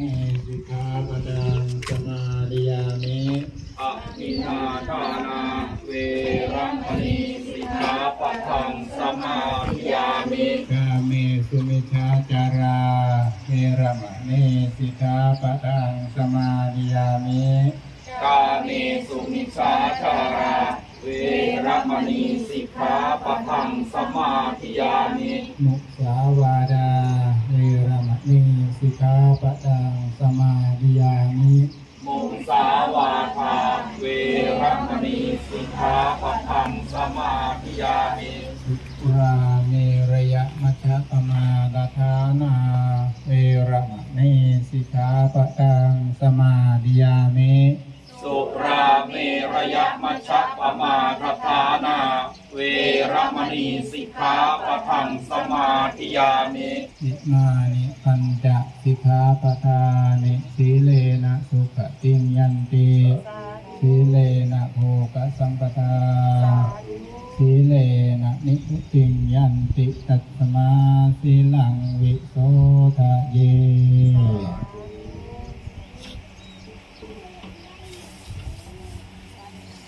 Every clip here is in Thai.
ณีสิกขาปดังสมาดิยามิอะมินาทานาเวระมณีสิกขาปะทังสมาธิยามิกาเมสุมิชาจาราเมระมณีสิกขาปดังสมาดิยามิกาเมสุมิชาชาราเวระมณีสิกขาปะทังสมาธิยามิมุสาวาดาเวระมณีสิกขาปดัง สมาดิยามิมุสาวาทาเวระมณีสิกขาปะทังสมาธิยามิสุราเมระยะมัชฌะปมาดาทานา เวระมณีสิกขาปดังสมาดิยามิสุราเมระยะมัชฌะปมาทฐานาเวระมณีสิกขาปะทังสมาธิยามิอิมานิปัญจ สิกขาปทานิสีเลนะสุขติมยันติสีเลนะโภกสัมปทาสีเลนะนิพุติมยันติตัสมาสีลังวิโสทะเย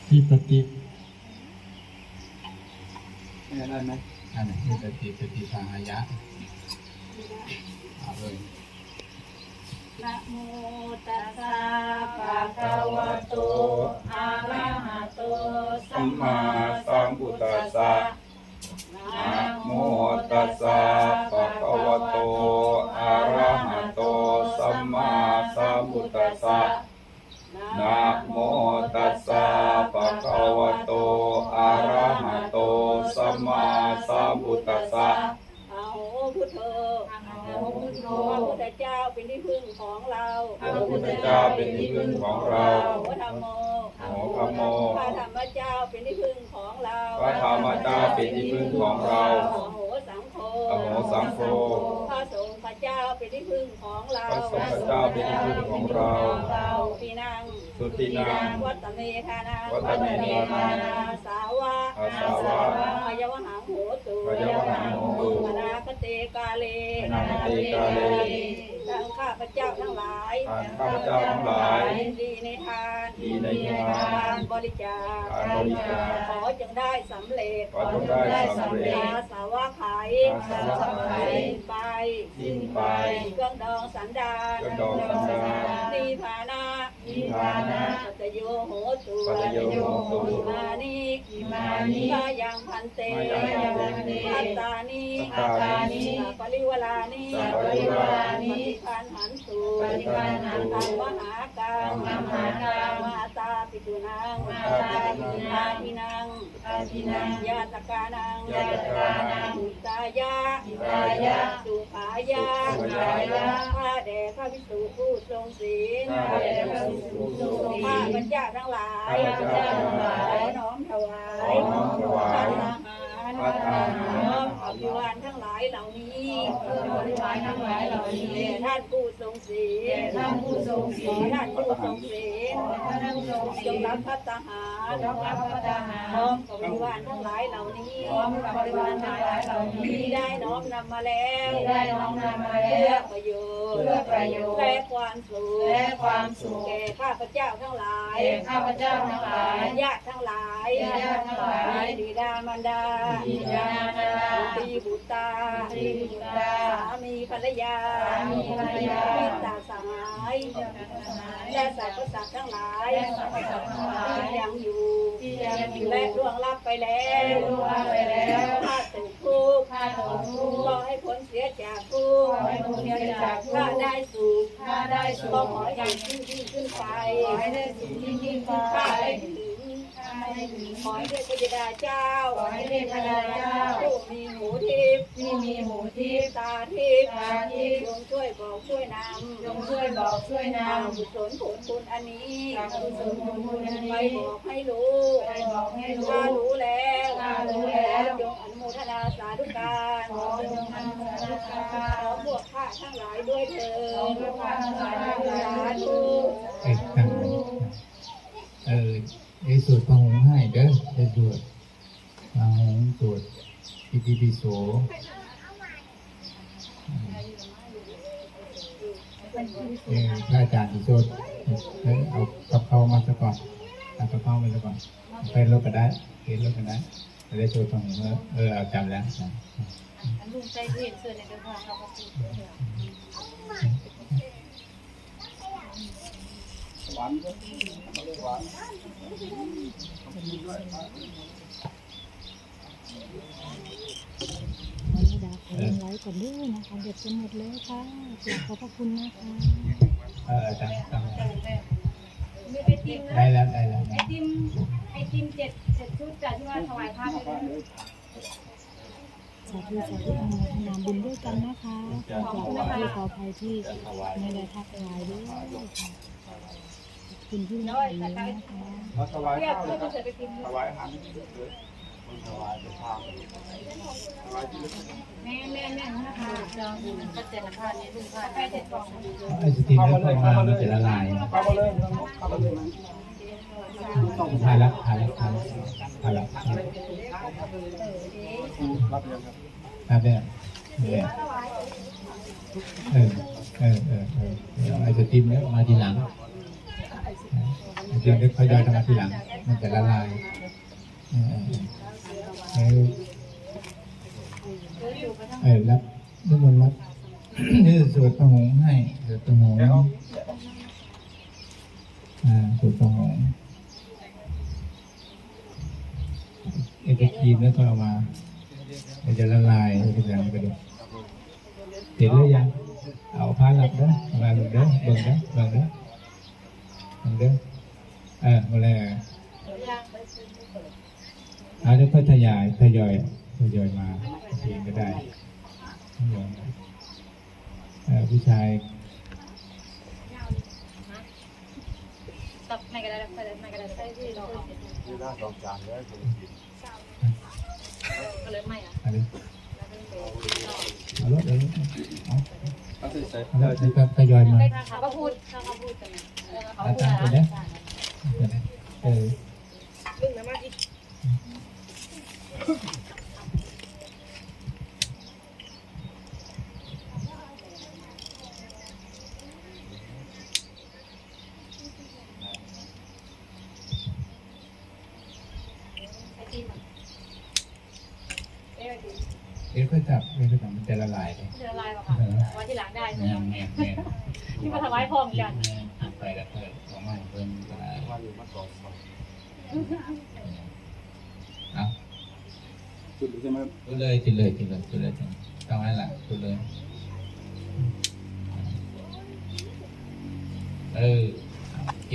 ที่ปฏิได้ไหมอันไหนที่ปฏิปฏิทางอายะเอาเลย นะโมตัสสะภะคะวะโตอะระหะโตสัมมาสัมพุทธัสสะนะนะโมตัสสะภะคะวะโตอะระหะโตสัมมาสัมพุทธัสสะนะโมตัสสะภะคะวะโตอะระหะโตสัมมาสัมพุทธัสสะ อะโหพุทโธพระพุทธเจ้าเป็นที่พึ่งของเราพระพุทธเจ้าเป็นที่พึ่งของเราโอธรรมโมโอธัมโมพระธรรมเจ้าเป็นที่พึ่งของเราพระธรรมเจ้าเป็นที่พึ่งของเราอโหสังโฆอโหสังโฆพระสงฆ์พระเจ้าเป็นที่พึ่งของเราพระสงฆ์เจ้าเป็นที่พึ่งของเราปีนังสุตินังวัตเมธานาวัตเมธานาอาสาวะ อาสาวะอายวหังโหตุอายวหังโหตุนาคเตกาเลนาคเตกาเลดังข้าพเจ้าทั้งหลายทางข้าพเจ้าทั้งหลายดีในทานดีในทานการบริจาคการบริจาคขอจงได้สำเร็จขอจงได้สำเร็จอาสาวะไขอาสาวะไขไปสิ้นไปเครื่องดองสันดานเครื่องดองสันดานนิพานะนิพพานะปัจจโยโหตุปัจจโยโหตุอิมานิอิมานิมายังพันเตมายังพันเตพัตตานิพัตตานิสัพปริวลานิสัพปริวลานิปฏิพันหันตุปฏิปันหันตุธรรมหากังธรรมหากังมาตาปิตุนังมาตาปิตุนังอาทินังอาทินังยาตกานังยาตกานังอุตายะอุตายะสุขายะสุขายะข้าแด่ข้าพิสุผู้ทรงศีลข้าแด่พระภิกษุผู้ทรงศีลข้าพเจ้าทั้งหลายข้าพเจ้าทั้งหลายขอน้อมถวายขอน้อมถวายพระทหารพระทหารน้อมบ ริวารทั้งหลายเหล่านี้บริวารทั้งหลายเหล่านี้ท่านผู้ทรงศีลท่านผู้ทรงศีลท่านผู้ทรงศีลท่านผู้ทรงศีจลงรับพระทหารรับรับพระทหารพร้อมกับบริวารทั้งหลายเหล่านี้พร้อมกับบริวารทั้งหลายเหล่านี้ที่ได้น้อมนำมาแล้วได้น้อมนำมาแล้วเพื่อประโยชน์เพื่อประโยชน์และความสุขและความสุขแก่ข้าพเจ้าทั้งหลายแก่ข้าพเจ้าทั้งหลายญาติทั้งหลายญาติทั้งหลายบิดามารดาบิดามารดาตีบุตราบุตราสามีภรรยาสามีภรรยามิตรสหายและสัตว์ทั้งหลายและสรรพสัตว์ทั้งหลายที่ยังอยู่และล่วงลับไปแล้วและล่วงลับไปแล้วข้าถึงทุกข์ข้าถึงทุกข์ขอให้พ้นเสียจากทุกขข์อให้พ้นเสียจากทุกข์ข้าได้สุขข้าได้สุขขอให้ขึ้นยิ่งขึ้นไปขอให้ได้สุขยิ่งขึ้นไป ข้าได้ถึงขอให้เทพยดาเจ้าขอให้เทพยดาเจ้าผู้มีหูทิพย์ที่มีหูทิพย์ตาทิพย์ตาทิพย์จงช่วยบอกช่วยนำจงช่วยบอกช่วยนทางกุศลผลบุญอันนี้ำทางกุศลผลบุญอันไปนี้บอกให้รู้ไปบอกให้รู้ถ้ารู้แล้วถ้ารู้แล้วจงอนุโมทนาสาธุการขอจงทำสาธุกาขอพวกข้าทั้งหลายด้วยเถิขอดพวกข้าทั้งหลายทั้งหลายสาธุเอกตั้งไว้เออ ไอ้สวดพระหงให้เด้อไอ้สวดพระหงสวดอิติปิโสเออพระอาจารย์ที่สุดเออเอากับเขามาซะก่อนเอากับเขามาซะก่อนไปรถก็ได้เห็นรถก็ได้จะได้โชว์ตรงนี้ว่าเออเอาจำแล้วอันลุงใจเย็นเสื้อในเดือนค่ะเขาก็พูดเสื้อวันนี้ ดาขอลงไลฟ์ก่อนด้วยนะคะเด็ดจะหมดแล้วค่ะกราบขอบพระคุณนะคะเออจำจำมีไอติมนะได้แล้วได้แล้วไอติมไอติมเจ็ดเจ็ดชุดจ้ะที่ว่าถวายพระไปเลยสาธุสาธุอนุโมทนาบุญด้วยกันนะคะขอกราบขอที่ขออภัยที่ไม่ได้ทักไลน์ด้วยค่ะ คุณที่มาอ่านะคะเขาถวายข้าวเลยครับเสร็จไปกินถวายอาหารเลยมันถวายเป็นทางถวายที่แม่แม่แม่นะคะจองก็เจ็ดละพันนี่ลุงพันไปเจ็ดกล่องไอ้สติมแล้วเข้ามามันจะละลายเข้ามาเลยเข้ามาเลยนะทานละทานละทานละทานละรับยังครับทานได้เนี่ยเออเออเออเออไอ้สติมแล้วมาทีหลัง ไอ้สติมเล็กเขาย่อยทำมาทีหลัง มันจะละลายเออเออเออรับนิมนต์รับนี่สวดประหงให้สวดประหงอ่าสวดประหงเอตคีมแล้วก็เอามา มันจะละลายทุกอย่างไปดูเห็นหรือยังเอาผ้าหลับเด้อมาหลับเด้อเบิ่งเด้อเบิ่งเด้อเบิ่งเด้อ เออมาแล้วเอาเดี๋ยวค่อยทยอยทยอยทยอยมาเองก็ได้ทยอยมาเออผู้ชายตับไม่ก็ได้ไปเลยไม่ก็ได้ไปที่เรานี่น่าสองจานเลยก็เลยไม่อะอะไรเอารถเอารถเอาเอาใส่ใส่เอารถแล้วก็ทยอยมาได้ทางเขาก็พูดเขาก็พูดกันเขาอาพูดจารย์ไปนะนะ เออลุงนะมาที่เดี๋ยวก็จับเดี๋ยวก็จับมันจะละลายเลยจะละลายป่ะคะวันที่หลังได้ใช่แม่ไหมแม่แม่ที่มาถวายพร้อมกันหันไปแล้วเพิ่มข องมันเพิ่มก็ได้ว่าอยู่มาสองสองเอาจุดใช่ไหมจุดเลยจุดเลยจุดเลยจุดเลยจุดต้องให้ละจุดเลยเออโอเค